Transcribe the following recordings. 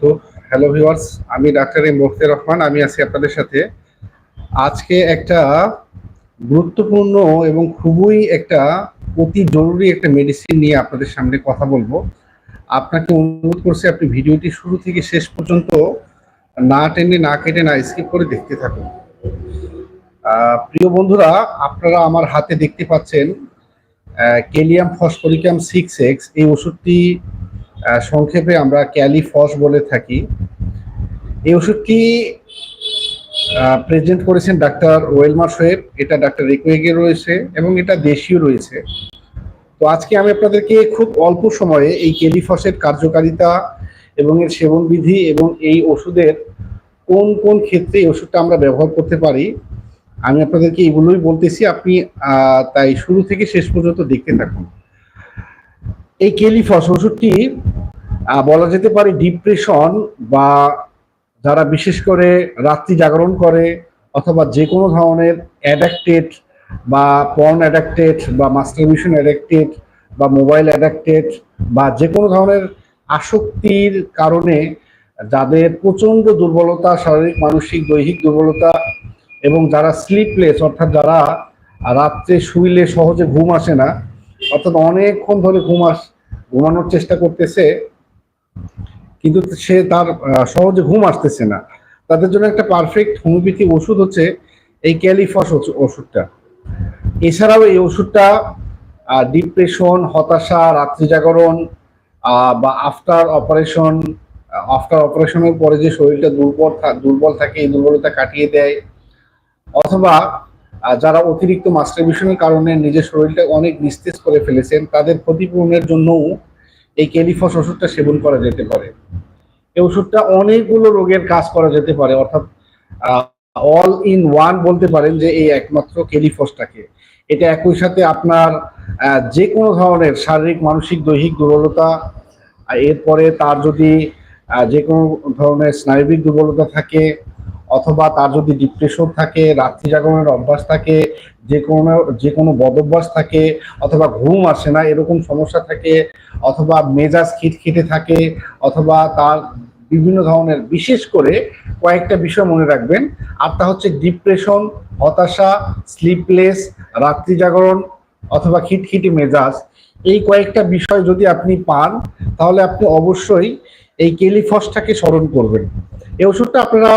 তো hello viewers, আমি doctor Bokter Rahman, আমি আছি আপনাদের সাথে। আজকে একটা গুরুত্বপূর্ণ এবং খুবই একটা অতি জরুরি একটা মেডিসিন নিয়ে আপনাদের সামনে কথা বলব। আপনাকে অনুরোধ করছি, আপনি ভিডিওটি শুরু থেকে শেষ পর্যন্ত না টেনে, না কেটে, না স্কিপ করে দেখতে থাকুন। প্রিয় বন্ধুরা, আপনারা আমার হাতে দেখতে পাচ্ছেন কেলিয়াম ফসফরিকাম সিক্স এক্স এই ওষুধটি সংক্ষেপে আমরা ক্যালিফস বলে থাকি। এই ওষুধটি প্রেজেন্ট করেছেন ডাক্তার ওয়েলমার সোয়েব এটা ডাক্তার রিকোয়েগে রয়েছে এবং এটা দেশীয় রয়েছে। তো আজকে আমি আপনাদেরকে খুব অল্প সময়ে এই কেলিফসের কার্যকারিতা এবং এর সেবন বিধি এবং এই ওষুধের কোন কোন ক্ষেত্রে এই ওষুধটা আমরা ব্যবহার করতে পারি, আমি আপনাদেরকে এগুলোই বলতেছি। আপনি তাই শুরু থেকে শেষ পর্যন্ত দেখতে থাকুন। এই কেলিফস ওষুধটি বলা যেতে পারে ডিপ্রেশন বা যারা বিশেষ করে রাত্রি জাগরণ করে অথবা যে কোনো ধরনের অ্যাডাক্টেড বা পর্ন অ্যাডাক্টেড বা মাস্টারবিশন অ্যাডাক্টেড বা মোবাইল অ্যাডাক্টেড বা যে কোনো ধরনের আসক্তির কারণে যাদের প্রচণ্ড দুর্বলতা, শারীরিক, মানসিক, দৈহিক দুর্বলতা এবং যারা স্লিপলেস অর্থাৎ যারা রাত্রে শুইলে সহজে ঘুম আসে না, অর্থাৎ অনেকক্ষণ ধরে ঘুম আস, ঘুমানোর চেষ্টা করতেছে কিন্তু সে তার সহজে ঘুম আসতেছে না। তাদের জন্য একটা পারফেক্ট হোমিওপ্যাথি ওষুধ হচ্ছে এই ক্যালিফস ওষুধটা। এছাড়াও এই ওষুধটা ডিপ্রেশন হতাশা, রাত্রি জাগরণ বা আফটার অপারেশন আফটার অপারেশনের পরে যে শরীরটা দুর্বল দুর্বল থাকে, এই দুর্বলতা কাটিয়ে দেয়। অথবা যারা অতিরিক্ত মাস্টারবিশনের কারণে নিজের শরীরটা অনেক নিস্তেজ করে ফেলেছেন, তাদের ক্ষতিপূরণের জন্যও এই ক্যালিফস ওষুধটা সেবন করা যেতে পারে। এই ওষুধটা অনেকগুলো রোগের কাজ করা যেতে পারে, অর্থাৎ অল ইন ওয়ান বলতে পারেন যে এই একমাত্র ক্যালিফসটাকে এটা একই সাথে আপনার যে কোনো ধরনের শারীরিক, মানসিক, দৈহিক দুর্বলতা এরপরে তার যদি যে কোনো ধরনের স্নায়বিক দুর্বলতা থাকে অথবা তার যদি ডিপ্রেশন থাকে, রাত্রি জাগরণের অভ্যাস থাকে, যে কোনো যে কোনো বদ অভ্যাস থাকে, অথবা ঘুম আসে না, এরকম সমস্যা থাকে, অথবা মেজাজ খিটখিটে থাকে, অথবা তার বিভিন্ন ধরনের, বিশেষ করে কয়েকটা বিষয় মনে রাখবেন। আর তা হচ্ছে ডিপ্রেশন হতাশা স্লিপলেস রাত্রি জাগরণ, অথবা খিটখিটে মেজাজ। এই কয়েকটা বিষয় যদি আপনি পান, তাহলে আপনি অবশ্যই এই কেলিফসটাকে স্মরণ করবেন। এই ওষুধটা আপনারা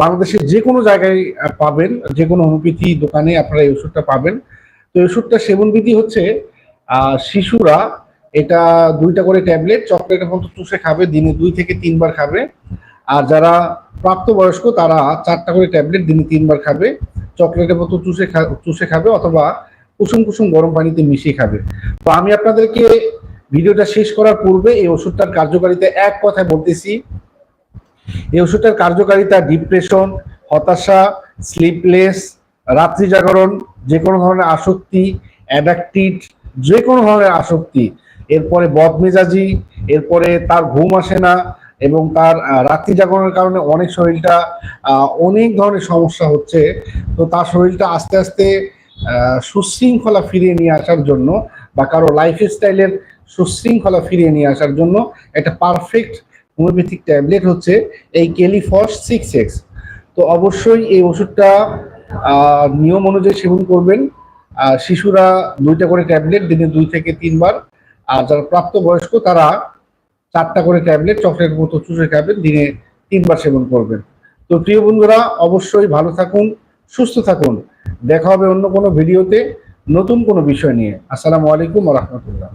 বাংলাদেশের যে কোনো জায়গায় পাবেন, যে কোনো হোমিওপ্যাথি দোকানে আপনারা এই ওষুধটা পাবেন। তো এই ওষুধটা সেবন বিধি হচ্ছে শিশুরা এটা দুইটা করে ট্যাবলেট চকলেটের মতো চুষে খাবে, দিনে দুই থেকে তিনবার খাবে। আর যারা প্রাপ্তবয়স্ক, তারা চারটা করে ট্যাবলেট দিনে তিনবার খাবে। চকলেটের মতো চুষে চুষে খাবে অথবা কুসুম কুসুম গরম পানিতে মিশিয়ে খাবে। তো আমি আপনাদেরকে ভিডিওটা শেষ করার পূর্বে এই ওষুধটার কার্যকারিতা এক কথায় বলতেছি। এই ওষুধটার কার্যকারিতা ডিপ্রেশন হতাশা স্লিপলেস রাত্রি জাগরণ, যে কোনো ধরনের আসক্তি অ্যাডাক্টিভ যে কোনো ধরনের আসক্তি, এরপরে বদমেজাজি, এরপরে তার ঘুম আসে না এবং তার রাত্রি জাগরণের কারণে অনেক শরীরটা অনেক ধরনের সমস্যা হচ্ছে। তো তার শরীরটা আস্তে আস্তে সুশৃঙ্খলা ফিরিয়ে নিয়ে আসার জন্য বা কারও লাইফস্টাইলের সুশৃঙ্খলা ফিরিয়ে নিয়ে আসার জন্য একটা পারফেক্ট হোমিওপ্যাথিক ট্যাবলেট হচ্ছে এই কেলিফস সিক্স এক্স তো অবশ্যই এই ওষুধটা নিয়ম অনুযায়ী সেবন করবেন। শিশুরা দুইটা করে ট্যাবলেট দিনে দুই থেকে তিনবার। আর যারা প্রাপ্তবয়স্ক, তারা চারটা করে ট্যাবলেট চকলেটের মতো চুষে খাবেন, দিনে তিনবার সেবন করবেন। তো প্রিয় বন্ধুরা, অবশ্যই ভালো থাকুন, সুস্থ থাকুন। দেখা হবে অন্য কোনো ভিডিওতে নতুন কোনো বিষয় নিয়ে। আসসালামু আলাইকুম রহমতুল্লাহ।